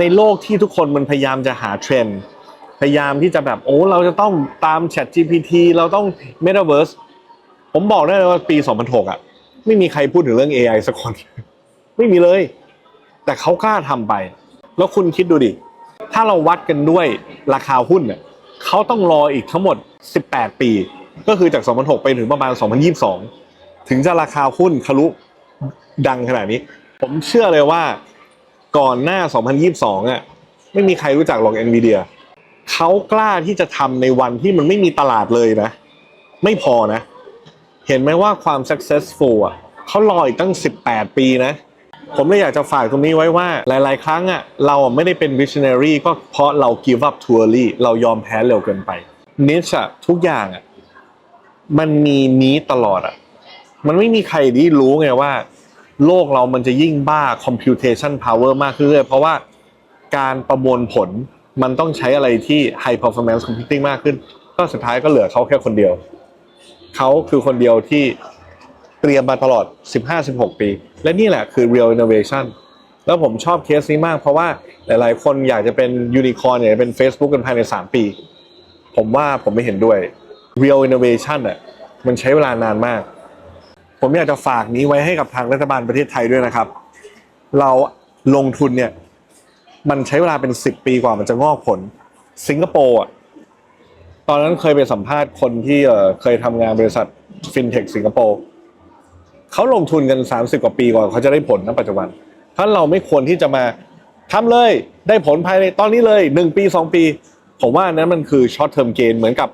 ในโลกที่ทุกคนมันพยายามจะหาเทรนด์พยายามที่จะแบบโอ้เราจะต้องตาม Chat GPT เราต้อง Metaverse ผมบอกได้เลยว่าปี 2006อะไม่มีใครพูดถึงเรื่อง AI สักคน ไม่มีเลย แต่เขากล้าทำไป แล้วคุณคิดดูดิ ถ้าเราวัดกันด้วยราคาหุ้นเนี่ยเขาต้องรออีกทั้งหมด 18 ปี ก็คือจาก 2006 ไปถึงประมาณ 2022 ถึงจะราคาหุ้นทะลุดังขนาดนี้ ผมเชื่อเลยว่า ก่อนหน้า 2022อะไม่มีใครรู้จักหรอก NVIDIA เขากล้าที่จะทำในวันที่มันไม่มีตลาดเลยนะ ไม่พอนะ เห็นไหมว่าความ successful อะเขารออีกตั้ง 18 ปีนะ ผมเลยอยากจะฝากตรงนี้ไว้ว่าหลาย ๆ ครั้งอะเราไม่ได้เป็น visionary ก็เพราะเรา give up too early เรายอมแพ้เร็วเกินไป niche อะทุกอย่างอะมันมีนี้ตลอดอะมันไม่มีใครที่รู้ไงว่า โลกเรามันจะยิ่งบ้า computation power มากขึ้นเรื่อยเพราะว่าการประมวลผลมันต้องใช้อะไรที่ high performance computing มากขึ้น ก็สุดท้ายก็เหลือเขาแค่คนเดียว เขาคือคนเดียวที่เตรียมมาตลอด 15-16 ปี และนี่แหละคือ real innovation แล้วผมชอบเคสนี้มากเพราะว่าหลายๆ คนอยากจะเป็นยูนิคอร์นอยากจะเป็น Facebook กันภายใน 3 ปี ผมว่าผมไม่เห็นด้วย real innovation อะมันใช้เวลานานมาก ผมอยากจะฝากนี้ไว้ให้กับทางรัฐบาลประเทศไทยด้วยนะครับ เราลงทุนเนี่ย มันใช้เวลาเป็น10ปีกว่ามันจะงอกผล สิงคโปร์อะตอนนั้นเคยไปสัมภาษณ์คนที่เคยทำงานบริษัทฟินเทคสิงคโปร์เขาลงทุนกัน 30 กว่าปีกว่าเขาจะได้ผลณปัจจุบันถ้าเราไม่ควรที่จะมาทำเลยได้ผลภายในตอนนี้เลย1ปี 2 ปี ผมว่านนั้นมันคือช็อตเทอมเกนเหมือนกับ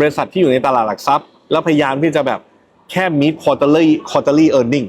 บริษัทที่อยู่ในตลาดหลักทรัพย์ แล้วพยายามที่จะแบบ แค่ meet quarterly quarterly earning